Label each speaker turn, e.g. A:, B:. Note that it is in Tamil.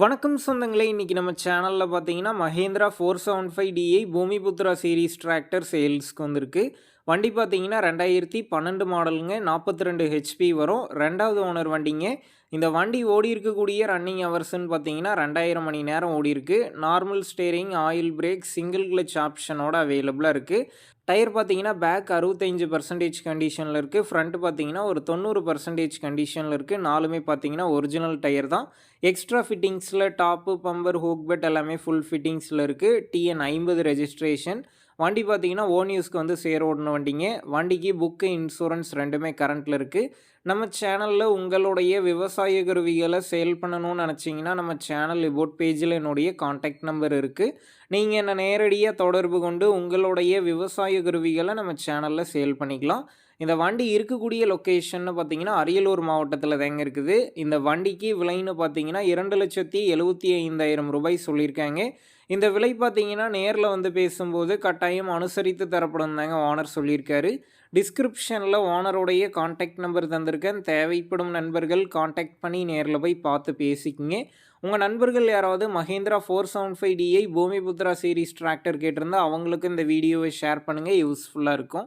A: வணக்கம் சொந்தங்களே இன்றைக்கி நம்ம சேனலில் பார்த்தீங்கன்னா Mahindra four seven five DI Bhoomiputra series tractor சேல்ஸ்க்கு வந்திருக்கு. வண்டி பார்த்தீங்கன்னா ரெண்டாயிரத்தி பன்னெண்டு மாடலுங்க. நாற்பத்தி ரெண்டு ஹெச்பி வரும். ரெண்டாவது ஓனர் வண்டிங்க. இந்த வண்டி ஓடி இருக்கக்கூடிய ரன்னிங் ஹவர்ஸ்ன்னு பார்த்தீங்கன்னா ரெண்டாயிரம் மணி நேரம் ஓடி இருக்கு normal steering oil brake single clutch ஆப்ஷனோட அவைலபிளாக இருக்குது டயர் பார்த்தீங்கன்னா பேக் அறுபத்தஞ்சு பர்சன்டேஜ் கண்டிஷனில் இருக்குது ஃப்ரண்ட் பார்த்தீங்கன்னா ஒரு தொண்ணூறு பர்சன்டேஜ் கண்டிஷனில் இருக்குது நாலுமே பார்த்தீங்கன்னா ஒரிஜினல் டயர் தான். எக்ஸ்ட்ரா ஃபிட்டிங்ஸில் டாப்பு பம்பர் ஹூக் பெட் எல்லாமே ஃபுல் ஃபிட்டிங்ஸில் இருக்குது டிஎன் ஐம்பது ரெஜிஸ்ட்ரேஷன் வண்டி பார்த்தீங்கன்னா ஓன் யூஸ்க்கு வந்து சேர் ஓடின வண்டிங்க. வண்டிக்கு புக்கு இன்சூரன்ஸ் ரெண்டுமே கரண்ட்டில் இருக்குது நம்ம சேனலில் உங்களுடைய விவசாய கருவிகளை சேல் பண்ணணும்னு நினச்சிங்கன்னா நம்ம சேனல் இபோட் பேஜில் என்னுடைய காண்டாக்ட் நம்பர் இருக்குது நீங்கள் என்னை நேரடியாக தொடர்பு கொண்டு உங்களுடைய விவசாய கருவிகளை நம்ம சேனலில் சேல் பண்ணிக்கலாம். இந்த வண்டி இருக்கக்கூடிய லொக்கேஷன்னு பார்த்தீங்கன்னா அரியலூர் மாவட்டத்தில் தாங்க இருக்குது. இந்த வண்டிக்கு விலைன்னு பார்த்தீங்கன்னா இரண்டு லட்சத்தி எழுபத்தி ஐந்தாயிரம் ரூபாய் சொல்லியிருக்காங்க. இந்த விலை பார்த்தீங்கன்னா நேரில் வந்து பேசும்போது கட்டாயம் அனுசரித்து தரப்படும் தாங்க ஓனர் சொல்லியிருக்காரு. டிஸ்கிரிப்ஷனில் ஓனருடைய காண்டாக்ட் நம்பர் தந்திருக்கேன். தேவைப்படும் நண்பர்கள் காண்டாக்ட் பண்ணி நேரில் போய் பார்த்து பேசிக்கிங்க. உங்கள் நண்பர்கள் யாராவது Mahindra four seven five DI Bhoomiputra series tractor கேட்டிருந்தா அவங்களுக்கு இந்த வீடியோவை ஷேர் பண்ணுங்கள் யூஸ்ஃபுல்லாக இருக்கும்.